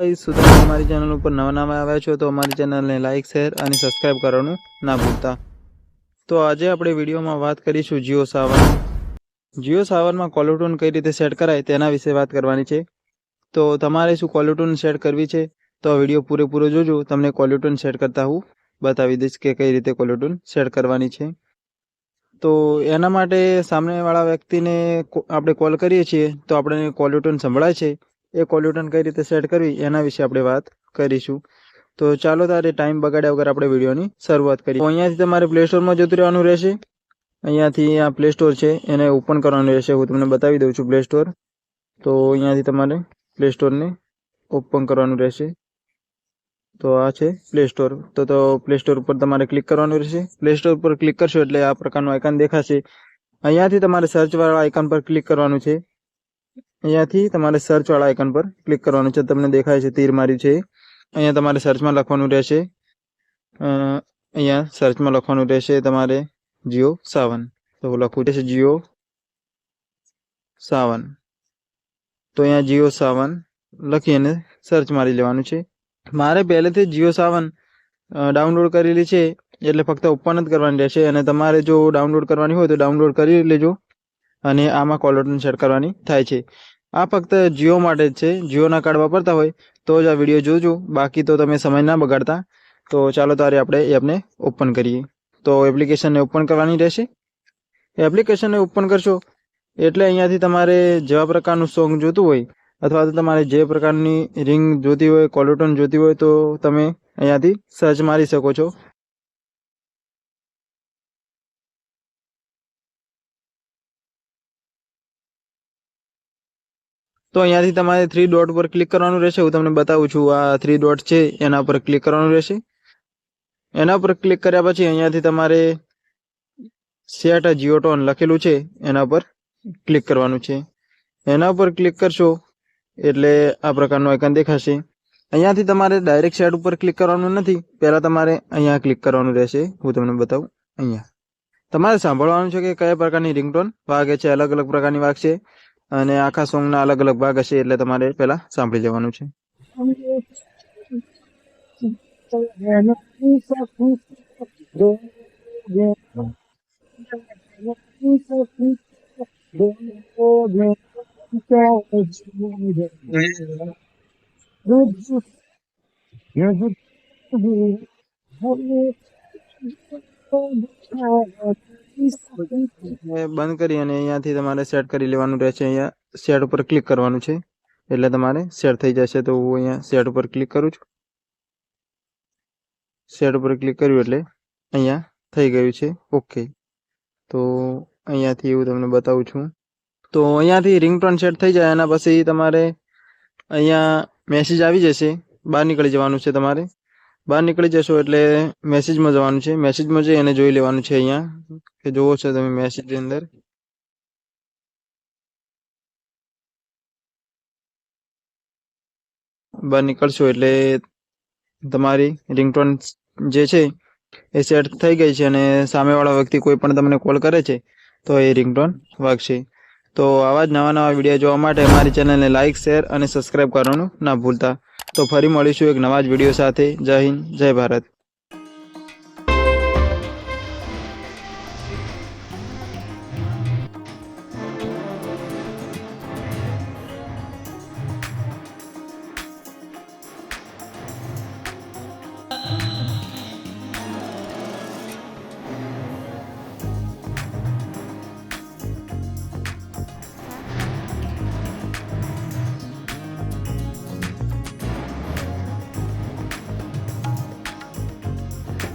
જો તમે અમારી ચેનલ ઉપર નવા નવા આવ્યા છો તો અમારી ચેનલને લાઇક શેર અને સબસ્ક્રાઇબ કરવાનું ના ભૂલતા. તો આજે આપણે વિડીયોમાં વાત કરીશું જીઓ સાવન. જીઓ સાવનમાં કોલરટૂન કઈ રીતે સેટ કરાય તેના વિશે વાત કરવાની છે. તો તમારે શું કોલરટૂન સેટ કરવી છે? તો વીડિયો પૂરેપૂરો જોજો. તમને કોલરટૂન સેટ કરતા હું બતાવી દઈશ કે કઈ રીતે કોલરટૂન સેટ કરવાની છે. તો એના માટે સામેવાળા વ્યક્તિને આપણે કોલ કરીએ છીએ તો આપણે કોલરટૂન સંભળાય છે. એ કોલ્યુટન કઈ રીતે સેટ કરવી એના વિશે આપણે વાત કરીશું. તો ચાલો તારે ટાઈમ બગાડ્યા વગર આપણે વિડીયોની શરૂઆત કરીએ. અહીંયાથી તમારે પ્લે સ્ટોરમાં જતું રહેવાનું રહેશે. અહીંયાથી આ પ્લે સ્ટોર છે, એને ઓપન કરવાનું રહેશે. હું તમને બતાવી દઉં છું પ્લે સ્ટોર તો અહીંયાથી તમારે પ્લે સ્ટોરને ઓપન કરવાનું રહેશે. તો આ છે પ્લે સ્ટોર તો તો પ્લે સ્ટોર ઉપર તમારે ક્લિક કરવાનું રહેશે. પ્લે સ્ટોર પર ક્લિક કરશો એટલે આ પ્રકારનું આઇકન દેખાશે. અહીંયાથી તમારે સર્ચવાળા આઇકન પર ક્લિક કરવાનું છે. અહીંયાથી તમારે સર્ચવાળા આઇકન પર ક્લિક કરવાનું છે. તમને દેખાય છે તીર માર્યું છે. અહીંયા તમારે સર્ચમાં લખવાનું રહેશે. અહીંયા સર્ચમાં લખવાનું રહેશે તમારે જીઓ સાવન. તો લખવું રહેશે જીઓ સાવન. તો અહીંયા જીઓ સાવન લખી અને સર્ચ મારી લેવાનું છે. મારે પહેલેથી જીઓ સાવન ડાઉનલોડ કરેલી છે એટલે ફક્ત ઓપન જ કરવાની રહેશે અને તમારે જો ડાઉનલોડ કરવાની હોય તો ડાઉનલોડ કરી લેજો અને આમાં કોલરટૂન સેટ કરવાની થાય છે. આ ફક્ત જીઓ માટે જ છે. જીઓના કાર્ડ વાપરતા હોય તો જ આ વીડિયો જોજો. બાકી તો તમે સમય ના બગાડતા. તો ચાલો તારે આપણે એપને ઓપન કરીએ. તો એપ્લિકેશનને ઓપન કરવાની રહેશે. એપ્લિકેશનને ઓપન કરશો એટલે અહીંયાથી તમારે જેવા પ્રકારનું સોંગ જોતું હોય અથવા તો તમારે જે પ્રકારની રિંગ જોતી હોય, કોલરટૂન જોતી હોય તો તમે અહીંયાથી સર્ચ મારી શકો છો. તો અહીંયાથી તમારે થ્રી ડોટ પર ક્લિક કરવાનું રહેશે. હું તમને બતાવું છું, આ થ્રી ડોટ છે, એના પર ક્લિક કરવાનું રહેશે. એના પર ક્લિક કર્યા પછી અહીંયાથી તમારે સેટ જીઓટોન લખેલું છે, એના પર ક્લિક કરવાનું છે. એના પર ક્લિક કરશો, એટલે આ પ્રકારનું આઇકન દેખાશે. અહીંયાથી તમારે ડાયરેક્ટ સેટ ઉપર ક્લિક કરવાનું નથી, પહેલાં તમારે અહીંયા ક્લિક કરવાનું રહેશે. હું તમને બતાવું, અહીંયા. તમારે સાંભળવાનું છે કે કયા પ્રકારની રિંગટોન વાગે છે અલગ અલગ પ્રકારની વાગશે અને આખા સોંગના અલગ અલગ ભાગ હશે એટલે તમારે પહેલા સાંભળી લેવાનું છે. એ બંધ કરી અને અહીંયાથી તમારે સેટ કરી લેવાનું રહેશે. અહીંયા સેટ ઉપર ક્લિક કરવાનું છે. એટલે તમારે સેટ થઈ જશે તો હું અહીંયા સેટ ઉપર ક્લિક કરું છું. સેટ ઉપર ક્લિક કર્યું એટલે અહીંયા થઈ ગયું છે. ઓકે તો અહીંયાથી હું તમને બતાવું છું. તો અહીંયાથી રિંગટોન સેટ થઈ જાય એના પછી તમારે અહીંયા મેસેજ આવી જશે. બહાર નીકળી જવાનું છે તમારે. બહાર નીકળી જશો એટલે મેસેજમાં જવાનું છે. મેસેજમાં જઈ અને જોઈ લેવાનું છે અહીંયા. કે જોવો છો તમે મેસેજની અંદર. બહાર નીકળશો એટલે તમારી રિંગટોન જે છે એ સેટ થઈ ગઈ છે અને સામેવાળા વ્યક્તિ કોઈ પણ તમને કોલ કરે છે, તો એ રિંગટોન વાગશે. તો આવા જ નવા નવા વીડિયો જોવા માટે અમારી ચેનલને લાઇક શેર અને સબસ્ક્રાઇબ કરવાનું ના ભૂલતા. તો ફરી મળીશું એક નવા જ વીડિયો સાથે. જય હિન્દ જય ભારત.